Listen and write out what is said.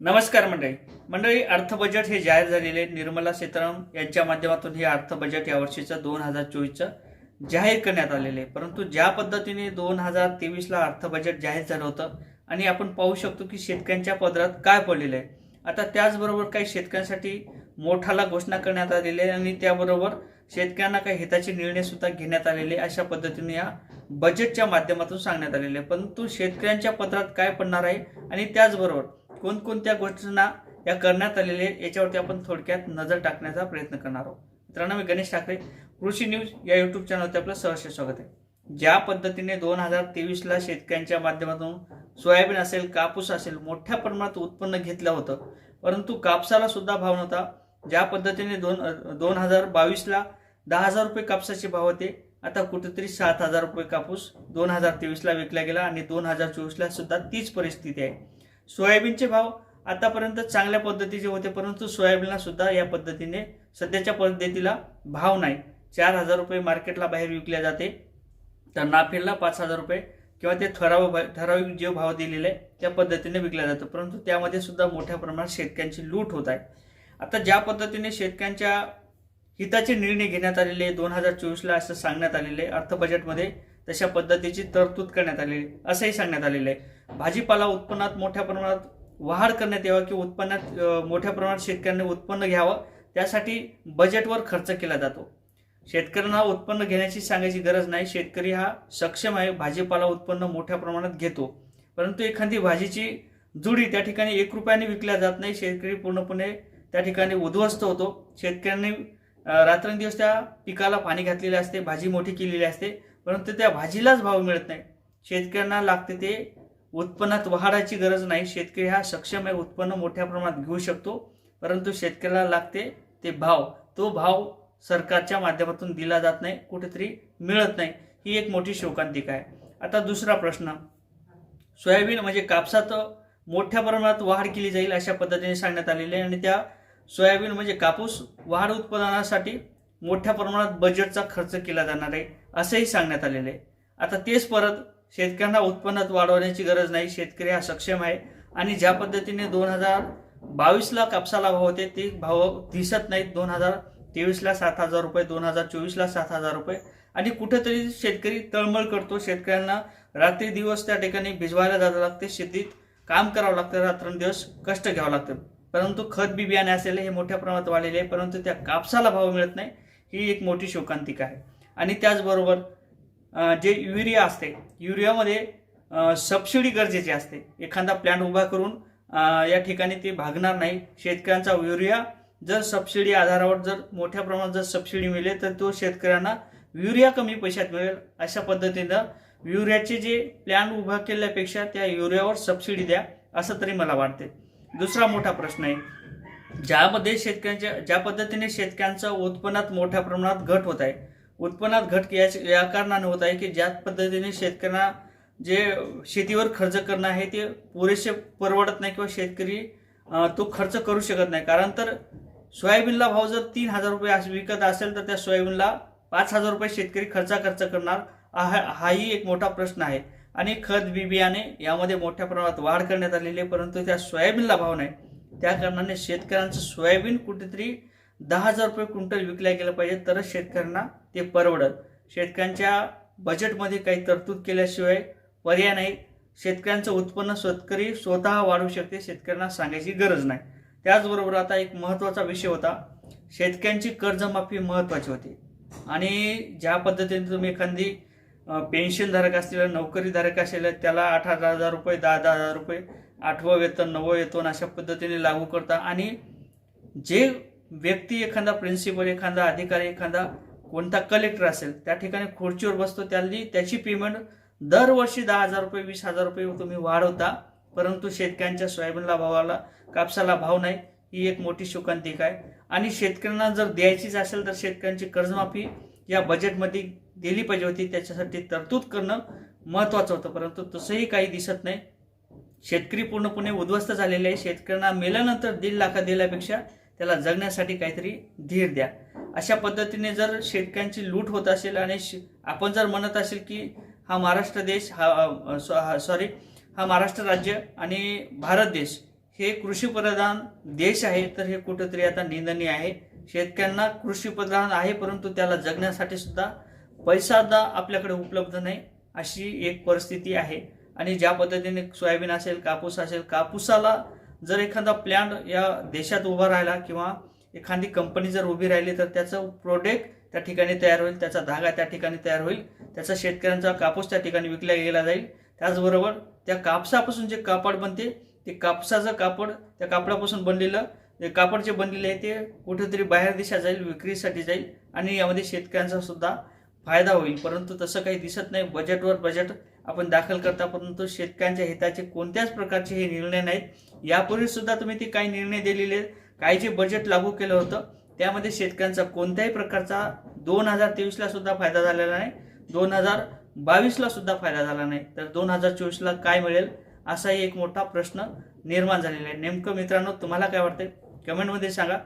नमस्कार मंडळी. मंडळी अर्थ बजेट हे जाहीर झालेले निर्मला सीतारामन यांच्या माध्यमातून हे अर्थ बजेट यावर्षीचं दोन हजार चोवीसचं जाहीर करण्यात आलेले. आहे परंतु ज्या पद्धतीने दोन हजार तेवीसला अर्थ बजेट जाहीर झालं होतं आणि आपण पाहू शकतो की शेतकऱ्यांच्या पदरात काय पडलेलं आहे. आता त्याचबरोबर काही शेतकऱ्यांसाठी मोठाला घोषणा करण्यात आलेली आहे आणि त्याबरोबर शेतकऱ्यांना काही हिताचे निर्णय सुद्धा घेण्यात आलेले अशा पद्धतीने या बजेटच्या माध्यमातून सांगण्यात आलेले आहे. परंतु शेतकऱ्यांच्या पदरात काय पडणार आहे आणि त्याचबरोबर कोणकोणत्या घोषणा या करण्यात आलेल्या आहेत याच्यावरती आपण थोडक्यात नजर टाकण्याचा प्रयत्न करणार आहोत. मित्रांनो मी गणेश ठाकरे कृषी न्यूज या युट्यूब चॅनलवरती आपलं सहर्ष स्वागत आहे. ज्या पद्धतीने दोन हजार तेवीसला शेतकऱ्यांच्या माध्यमातून सोयाबीन असेल कापूस असेल मोठ्या प्रमाणात उत्पन्न घेतलं होतं परंतु कापसाला सुद्धा भाव नव्हता. ज्या पद्धतीने दोन दोन हजार बावीसला दहा हजार रुपये कापसाचे भाव होते आता कुठेतरी सात हजार रुपये कापूस दोन हजार तेवीसला विकला गेला आणि दोन हजार चोवीसला सुद्धा तीच परिस्थिती आहे. सोयाबीनचे भाव आतापर्यंत चांगल्या पद्धतीचे होते परंतु सोयाबीनला सुद्धा या पद्धतीने सध्याच्या पद्धतीला भाव नाही चार हजार रुपये मार्केटला बाहेर विकल्या जाते तर नाफेडला पाच हजार रुपये किंवा ते ठराव ठराविक जे भाव दिलेले आहे त्या पद्धतीने विकल्या जातो परंतु त्यामध्ये सुद्धा मोठ्या प्रमाणात शेतकऱ्यांची लूट होत आहे आता ज्या पद्धतीने शेतकऱ्यांच्या हिताचे निर्णय घेण्यात आलेले दोन हजार चोवीसला असं सांगण्यात आलेले आहे. अर्थ बजेटमध्ये तशा पद्धतीची तरतूद करण्यात आलेली आहे. असंही सांगण्यात आलेलं आहे भाजीपाला उत्पन्नात मोठ्या प्रमाणात वाढ करण्यात यावा किंवा उत्पन्नात मोठ्या प्रमाणात शेतकऱ्यांनी उत्पन्न घ्यावं त्यासाठी बजेटवर खर्च केला जातो. शेतकऱ्यांना उत्पन्न घेण्याची सांगायची गरज नाही. शेतकरी हा सक्षम आहे भाजीपाला उत्पन्न मोठ्या प्रमाणात घेतो. परंतु एखादी भाजीची जुडी त्या ठिकाणी एक रुपयाने विकल्या जात नाही. शेतकरी पूर्णपणे त्या ठिकाणी उद्ध्वस्त होतो. शेतकऱ्यांनी रात्रंदिवस त्या पिकाला पाणी घातलेले असते भाजी मोठी केलेली असते परंतु त्या भाजीलाच भाव मिळत नाही. शेतकऱ्यांना लागते ते उत्पन्नात वाढायची गरज नाही. शेतकरी हा सक्षम आहे उत्पन्न मोठ्या प्रमाणात घेऊ शकतो परंतु शेतकऱ्याला लागते ते भाव. तो भाव सरकारच्या माध्यमातून दिला जात नाही कुठेतरी मिळत नाही. ही एक मोठी शोकांतिका आहे. आता दुसरा प्रश्न. सोयाबीन म्हणजे कापसात मोठ्या प्रमाणात वाढ केली जाईल अशा पद्धतीने सांगण्यात आलेले आहे. आणि त्या सोयाबीन म्हणजे कापूस वाढ उत्पादनासाठी मोठ्या प्रमाणात बजेटचा खर्च केला जाणार आहे असंही सांगण्यात आलेलं आहे. आता तेच परत शेतकऱ्यांना उत्पन्नात वाढवण्याची गरज नाही शेतकरी हा सक्षम आहे. आणि ज्या पद्धतीने दोन हजार बावीसला कापसाला भाव होते ते भाव दिसत नाहीत. दोन हजार तेवीसला सात हजार रुपये दोन हजार चोवीसला सात हजार रुपये. आणि कुठेतरी शेतकरी तळमळ करतो. शेतकऱ्यांना रात्री दिवस त्या ठिकाणी भिजवायला जावं लागते. शेतीत काम करावं लागतं. रात्रंदिवस कष्ट घ्यावं लागतं. परंतु खत बी बियाणे असेल हे मोठ्या प्रमाणात वाढलेले आहे. परंतु त्या कापसाला भाव मिळत नाही. ही एक मोठी शोकांतिका आहे. आणि त्याचबरोबर जे युरिया असते युरियामध्ये सबसिडी गरजेची असते. एखादा प्लॅन्ट उभा करून या ठिकाणी ते भागणार नाही. शेतकऱ्यांचा युरिया जर सबसिडी आधारावर जर मोठ्या प्रमाणात जर सबसिडी मिळेल तर तो शेतकऱ्यांना युरिया कमी पैशात मिळेल अशा पद्धतीनं युरियाचे जे प्लॅन उभा केल्यापेक्षा त्या युरियावर सबसिडी द्या असं तरी मला वाटते. दुसरा मोठा प्रश्न आहे. ज्यामध्ये शेतकऱ्यांच्या ज्या पद्धतीने शेतकऱ्यांचं उत्पन्नात मोठ्या प्रमाणात घट होत आहे उत्पन्नात घट या या कारणाने होत आहे की ज्या पद्धतीने शेतकऱ्यांना जे शेतीवर खर्च करणं आहे ते पुरेसे परवडत नाही किंवा शेतकरी तो खर्च करू शकत नाही. कारण तर सोयाबीनला भाव जर तीन हजार रुपये विकत असेल तर त्या सोयाबीनला पाच हजार रुपये शेतकरी खर्चा खर्च करणार हा हाही एक मोठा प्रश्न आहे. आणि खत बी बियाणे यामध्ये मोठ्या प्रमाणात वाढ करण्यात आलेली आहे परंतु त्या सोयाबीनला भाव नाही. त्या कारणाने शेतकऱ्यांचं सोयाबीन कुठेतरी दहा हजार रुपये क्विंटल विकल्या गेलं पाहिजे तरच शेतकऱ्यांना ते परवडत. शेतकऱ्यांच्या बजेटमध्ये काही तरतूद केल्याशिवाय पर्याय नाही. शेतकऱ्यांचं उत्पन्न शेतकरी स्वतः वाढवू शकते शेतकऱ्यांना सांगायची गरज नाही. त्याचबरोबर आता एक महत्त्वाचा विषय होता. शेतकऱ्यांची कर्जमाफी महत्त्वाची होती. आणि ज्या पद्धतीने तुम्ही एखादी पेन्शनधारक असलेला नोकरीधारक असेल त्याला आठ आठ हजार रुपये दहा दहा हजार रुपये आठवं वेतन नवं वेतन अशा पद्धतीने लागू करता. आणि जे व्यक्ती एखादा प्रिन्सिपल एखादा अधिकारी एखादा कोणता कलेक्टर असेल त्या ठिकाणी खुर्चीवर बसतो त्यांनी त्याची पेमेंट दरवर्षी दहा हजार रुपये वीस हजार रुपये तुम्ही वाढवता. परंतु शेतकऱ्यांच्या सोयाबीनला भावाला कापसाला भाव नाही. ही एक मोठी शोकांतिका आहे. आणि शेतकऱ्यांना जर द्यायचीच असेल तर शेतकऱ्यांची कर्जमाफी या बजेटमध्ये दिली पाहिजे होती. त्याच्यासाठी तरतूद करणं महत्त्वाचं होतं. परंतु तसंही काही दिसत नाही. शेतकरी पूर्णपणे उद्ध्वस्त झालेले आहे. शेतकऱ्यांना मेल्यानंतर दीड लाखा दिल्यापेक्षा त्याला जगण्यासाठी काहीतरी धीर द्या. अशा पद्धतीने जर शेतकऱ्यांची लूट होत असेल आणि आपण जर म्हणत असेल की हा महाराष्ट्र देश हा सॉरी हा महाराष्ट्र राज्य आणि भारत देश हे कृषीप्रधान देश आहे तर हे कुठंतरी आता निंदनीय आहे. शेतकऱ्यांना कृषीप्रधान आहे परंतु त्याला जगण्यासाठी सुद्धा पैसा सुद्धा आपल्याकडे उपलब्ध नाही अशी एक परिस्थिती आहे. आणि ज्या पद्धतीने सोयाबीन असेल कापूस असेल कापूसाला जर एखादा प्लॅन्ट या देशात उभा राहिला किंवा एखादी कंपनी जर उभी राहिली तर त्याचं प्रोडक्ट त्या ठिकाणी तयार होईल त्याचा धागा त्या ठिकाणी तयार होईल त्याचा शेतकऱ्यांचा कापूस त्या ठिकाणी विकला गेला जाईल. त्याचबरोबर त्या कापसापासून जे कापड बनते ते कापसाचं कापड त्या कापडापासून बनलेलं जे कापड जे बनलेले आहे ते कुठेतरी बाहेर देशात जाईल विक्रीसाठी जाईल आणि यामध्ये शेतकऱ्यांचा सुद्धा फायदा होईल. परंतु तसं काही दिसत नाही. बजेटवर बजेट आपण दाखल करता परंतु शेतकऱ्यांच्या हिताचे कोणत्याच प्रकारचे हे निर्णय नाहीत. यापूर्वी सुद्धा तुम्ही ते काही निर्णय दिलेले आहेत. काही जे बजेट लागू केलं होतं त्यामध्ये शेतकऱ्यांचा कोणत्याही प्रकारचा दोन हजार तेवीसला सुद्धा फायदा झालेला नाही दोन हजार बावीसला सुद्धा फायदा झाला नाही. तर दोन हजार चोवीसला काय मिळेल असाही एक मोठा प्रश्न निर्माण झालेला आहे. नेमकं मित्रांनो तुम्हाला काय वाटतंय? कमेंटमध्ये सांगा.